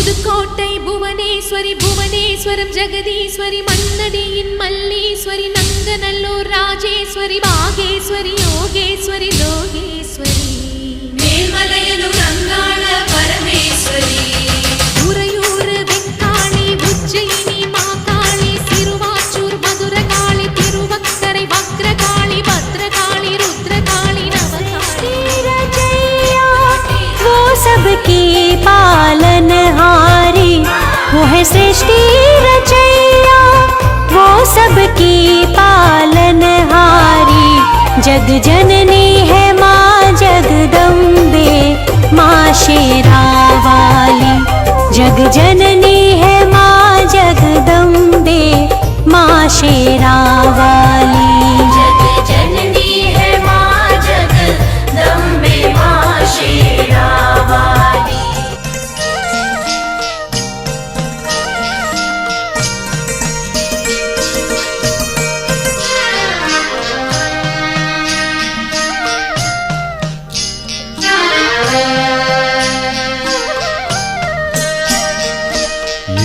புதுக்கோட்டை புவனேஸ்வரி புவனேஸ்வரம் ஜெகதீஸ்வரி மன்னடியின் மல்லீஸ்வரி நங்கநல்லூர் ராஜேஸ்வரி பாகேஸ்வரி யோகேஸ்வரி லோகேஸ்வரி. सृष्टि रचैया, वो सबकी पालनहारी जग जननी है माँ जगदम्बे, माँ शेरा वाली। जग जननी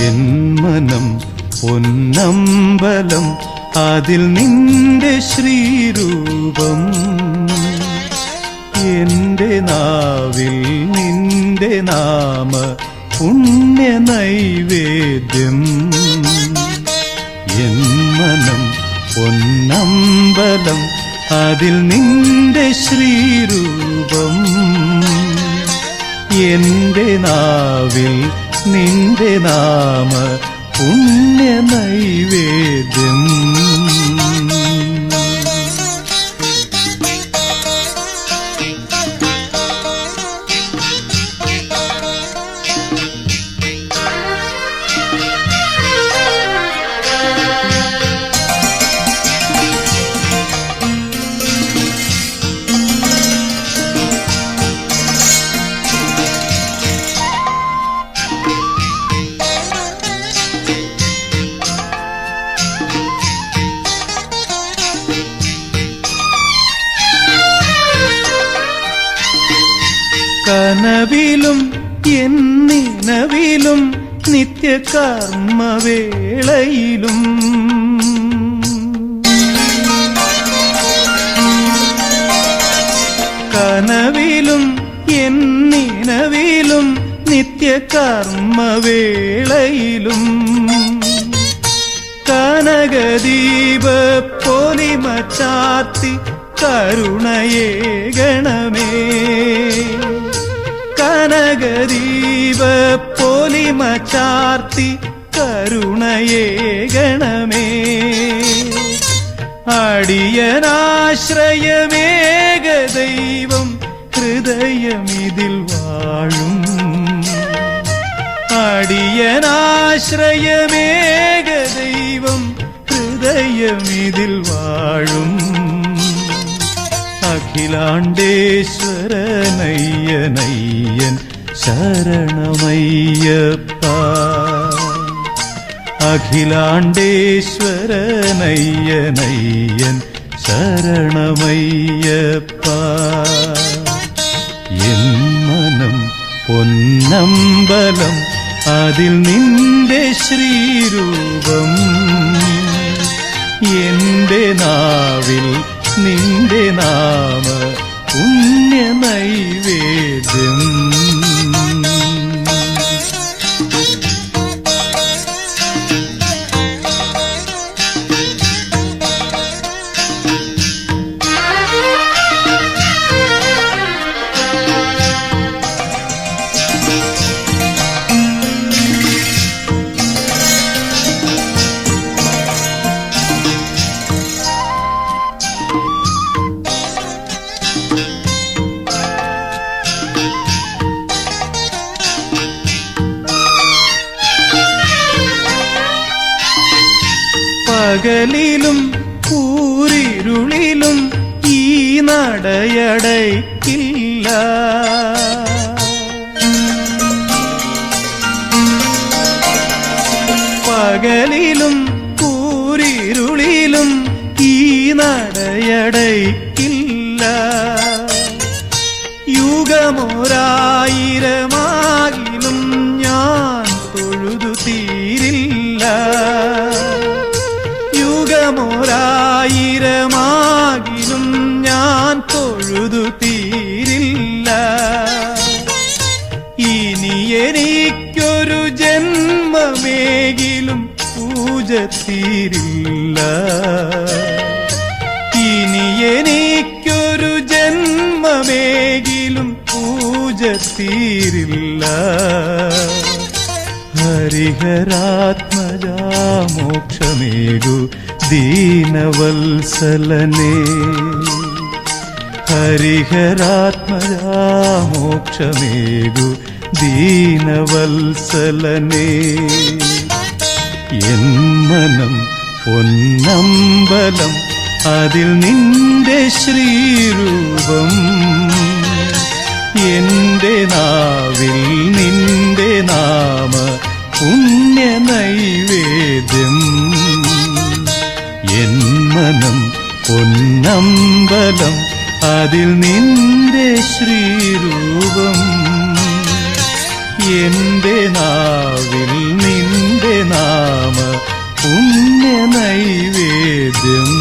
എൻ മനം പൊന്നമ്പലം അതിൽ നിന്റെ ശ്രീരൂപം. എന്റെ നാവിൽ നിന്റെ നാമ പുണ്യ നൈവേദ്യം. എന്മനം മനം പൊന്നമ്പലം അതിൽ നിന്റെ ശ്രീരൂപം. എന്റെ നാവിൽ നിന്റെ നാമ പുണ്യ നൈവേദ്യം. കനവിലും എന്നിനവിലും നിത്യകർമ്മവേളയിലും. കനവിലും എന്നിനവിലും നിത്യകർമ്മവേളയിലും. കനകദീപ പൊലിമ കരുണയേ ഗണമേ. കനകദീപ പൊലിമ ചാർത്തി കരുണയേ ഗണമേ അടിയനാശ്രയമേക ദൈവം ഹൃദയമിതിൽ വാഴും. അടിയനാശ്രയമേക ദൈവം ഹൃദയമിതിൽ വാഴും. അഖിലാണ്ടേശ്വരനയ്യനയ്യൻ ശരണമയ്യപ്പ. അഖിലാണ്ടേശ്വരനയ്യനയ്യൻ ശരണമയ്യപ്പ. എൻ മനം പൊന്നമ്പലം അതിൽ നിന്റെ ശ്രീരൂപം. എന്റെ നാവിൽ നിന്റെ നാമ പുണ്യ നൈവേദ്യം. പകലിലും കൂരിരുളിലും ഈ നടയടയ്ക്കില്ല. പകലിലും കൂരിരുളിലും ഈ നടയടയ്ക്കില്ല. യുഗമൊരായിരമാകിലും ഓരായിരമാകിലും ഞാൻ തൊഴുതു തീരില്ല. ഇനി എനിക്കൊരു ജന്മമേകിലും പൂജ തീരില്ല. ഇനി എനിക്കൊരു ജന്മമേകിലും പൂജ തീരില്ല. ഹരിഹരാത്മജാ മോക്ഷമേകു ദീനവത്സലനേ. ഹരിഹരാത്മജാമോക്ഷമേകു ദീനവത്സലനേ. എൻ മനം പൊന്നമ്പലം അതിൽ നിന്റെ ശ്രീരൂപം പൊന്നമ്പലം അതിൽ നിന്റെ ശ്രീരൂപം. എന്റെ നാവിൽ നിന്റെ നാമ പുണ്യ നൈവേദ്യം.